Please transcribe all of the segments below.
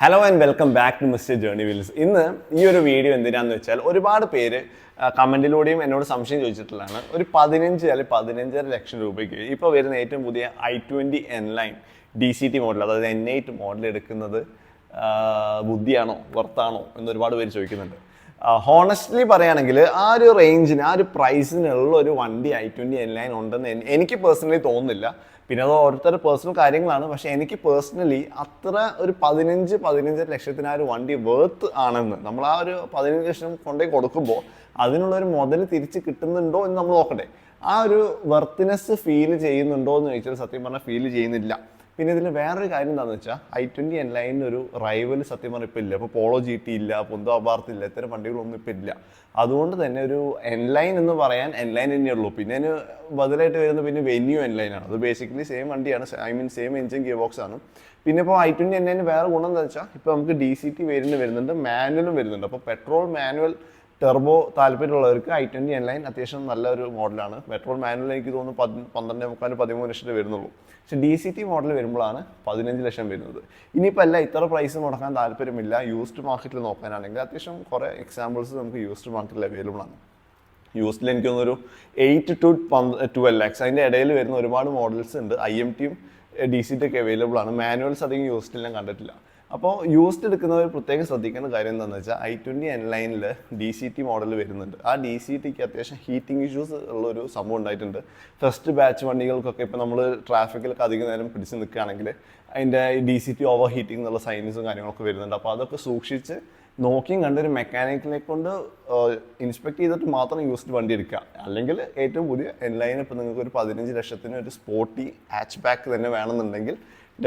Hello and welcome back to mister journey wheels ഇന്ന് ഈ ഒരു വീഡിയോ എന്തിനാന്ന് വെച്ചാൽ ഒരുപാട് പേര് കമന്റിലൂടെയും എന്നോട് സംശയം ചോദിച്ചിട്ടുള്ളതാണ്. ഒരു പതിനഞ്ച് അല്ലെങ്കിൽ പതിനഞ്ചര ലക്ഷം രൂപയ്ക്ക് ഇപ്പോൾ വരുന്ന ഏറ്റവും പുതിയ i twenty N line D C T model അതായത് എൻ എയ്റ്റ് മോഡൽ എടുക്കുന്നത് ബുദ്ധിയാണോ വർത്താണോ എന്ന് ഒരുപാട് പേര് ചോദിക്കുന്നുണ്ട്. ഹോണസ്റ്റ്ലി പറയുകയാണെങ്കിൽ ആ ഒരു റേഞ്ചിന് ആ ഒരു പ്രൈസിനുള്ള ഒരു വണ്ടി ഐ ട്വന്റി എൻ ലൈൻ ഉണ്ടെന്ന് എനിക്ക് പേഴ്സണലി തോന്നുന്നില്ല. പിന്നെ അത് ഓരോരുത്തരുടെ പേഴ്സണൽ കാര്യങ്ങളാണ്. പക്ഷേ എനിക്ക് പേഴ്സണലി അത്ര ഒരു പതിനഞ്ച് പതിനഞ്ചര ലക്ഷത്തിന് ആ ഒരു വണ്ടി വേർത്ത് ആണെന്ന് നമ്മൾ ആ ഒരു പതിനഞ്ച് ലക്ഷം കൊണ്ടേ കൊടുക്കുമ്പോൾ അതിനുള്ള ഒരു മുതൽ തിരിച്ച് കിട്ടുന്നുണ്ടോ എന്ന് നമ്മൾ നോക്കട്ടെ ആ ഒരു വർത്തിനെസ് ഫീൽ ചെയ്യുന്നുണ്ടോ എന്ന് ചോദിച്ചാൽ സത്യം പറഞ്ഞാൽ ഫീൽ ചെയ്യുന്നില്ല. പിന്നെ ഇതിൽ വേറൊരു കാര്യം എന്താണെന്ന് വെച്ചാൽ ഐ ട്വന്റി എൻ ലൈനിന് ഒരു റൈവൽ സത്യം പറഞ്ഞാൽ ഇപ്പോൾ ഇല്ല. ഇപ്പോൾ പോളോ ജി ടി ഇല്ല പൊന്തോ അബാർത്ത് ഇല്ല ഇത്തരം വണ്ടികളൊന്നും ഇപ്പോൾ ഇല്ല. അതുകൊണ്ട് തന്നെ ഒരു എൻ ലൈൻ എന്ന് പറയാൻ എൻ ലൈൻ തന്നെ ഉള്ളൂ. പിന്നെ അതിന് ബദലായിട്ട് വരുന്നത് പിന്നെ വെന്യൂ എൻ ലൈനാണ് അത് ബേസിക്കലി സെയിം വണ്ടിയാണ്. I mean same engine gear box ആണ്. പിന്നെ ഇപ്പോൾ ഐ ട്വന്റി എൻ ലൈന് വേറെ ഗുണം എന്താ വെച്ചാൽ ഇപ്പോൾ നമുക്ക് ഡി സി ടി വേരിയന്റ് വരുന്നുണ്ട് മാനുവലും വരുന്നുണ്ട്. അപ്പോൾ പെട്രോൾ മാനുവൽ ടെർബോ താല്പര്യമുള്ളവർക്ക് ഐ ട്വന്റി എൻ ലൈൻ അത്യാവശ്യം നല്ലൊരു മോഡലാണ്. പെട്രോൾ മാനുവൽ എനിക്ക് തോന്നുന്നു പതി പന്ത്രണ്ട് മുക്കാൽ പതിമൂന്ന് ലക്ഷം വരുന്നുള്ളൂ. പക്ഷേ ഡി സി ടി മോഡൽ വരുമ്പോഴാണ് പതിനഞ്ച് ലക്ഷം വരുന്നത്. ഇനിയിപ്പോൾ അല്ല ഇത്ര പ്രൈസ് മുടക്കാൻ താല്പര്യമില്ല. യൂസ്ഡ് മാർക്കറ്റിൽ നോക്കാനാണെങ്കിൽ അത്യാവശ്യം കുറേ എക്സാമ്പിൾസ് നമുക്ക് യൂസ്ഡ് മാർക്കറ്റിൽ അവൈലബിൾ ആണ്. യൂസ്ഡിൽ എനിക്ക് തോന്നുന്നു ഒരു എയ്റ്റ് ടു ട്വൽവ് ലാക്സ് അതിന്റെ ഇടയിൽ വരുന്ന ഒരുപാട് മോഡൽസ് ഉണ്ട്. ഐ എം ടിയും ഡി സി ടി ഒക്കെ അവൈലബിൾ ആണ്. മാനുവൽസ് അധികം യൂസ്ഡ് ഞാൻ കണ്ടിട്ടില്ല. അപ്പോൾ യൂസ്ഡ് എടുക്കുന്നവർ പ്രത്യേകം ശ്രദ്ധിക്കേണ്ട കാര്യം എന്താണെന്ന് വെച്ചാൽ ഐ ട്വന്റി എൻ ലൈനിൽ ഡി സി ടി മോഡൽ വരുന്നുണ്ട്. ആ ഡി സി ടിക്ക് അത്യാവശ്യം ഹീറ്റിംഗ് ഇഷ്യൂസ് ഉള്ളൊരു സംഭവം ഉണ്ടായിട്ടുണ്ട്. ഫസ്റ്റ് ബാച്ച് വണ്ടികൾക്കൊക്കെ ഇപ്പോൾ നമ്മൾ ട്രാഫിക്കിലൊക്കെ അധികം നേരം പിടിച്ച് നിൽക്കുകയാണെങ്കിൽ അതിന്റെ D C T over heating എന്നുള്ള സൈൻസും കാര്യങ്ങളൊക്കെ വരുന്നുണ്ട്. അപ്പോൾ അതൊക്കെ സൂക്ഷിച്ച് നോക്കിയും കണ്ടൊരു മെക്കാനിക്കിനെ കൊണ്ട് ഇൻസ്പെക്ട് ചെയ്തിട്ട് മാത്രം യൂസ്ഡ് വണ്ടി എടുക്കുക. അല്ലെങ്കിൽ ഏറ്റവും പുതിയ എൻലൈൻ ഇപ്പോൾ നിങ്ങൾക്ക് ഒരു പതിനഞ്ച് ലക്ഷത്തിന് ഒരു സ്പോർട്ടി ഹാച്ച് ബാക്ക് തന്നെ വേണമെന്നുണ്ടെങ്കിൽ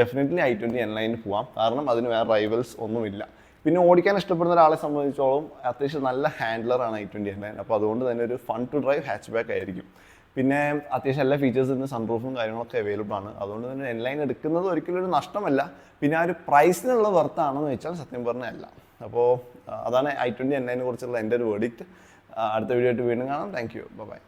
ഡെഫിനറ്റ്ലി ഐ ട്വന്റി എൻ ലൈനിൽ പോവാം. കാരണം അതിന് വേറെ റൈവൽസ് ഒന്നുമില്ല. പിന്നെ ഓടിക്കാൻ ഇഷ്ടപ്പെടുന്ന ഒരാളെ സംബന്ധിച്ചോളം അത്യാവശ്യം നല്ല ഹാൻഡ്ലറാണ് ഐ ട്വന്റി എൻ ലൈൻ അപ്പോൾ അതുകൊണ്ട് തന്നെ ഒരു fun to drive hatchback ആയിരിക്കും. പിന്നെ അത്യാവശ്യം എല്ലാ ഫീച്ചേഴ്സ് ഇന്ന് സൺറൂഫും കാര്യങ്ങളൊക്കെ അവൈലബിൾ ആണ്. അതുകൊണ്ട് തന്നെ എൻലൈൻ എടുക്കുന്നത് ഒരിക്കലും ഒരു നഷ്ടമല്ല. പിന്നെ ആ ഒരു പ്രൈസിനുള്ള വർത്താണെന്ന് വെച്ചാൽ സത്യം പറഞ്ഞല്ല അപ്പോൾ അതാണ് ഐ ട്വന്റി എൻ ലൈനെ കുറിച്ചുള്ള എന്റെ ഒരു വേർഡിക്റ്റ് അടുത്ത വീഡിയോ ആയിട്ട് വീണ്ടും കാണാം. Thank you by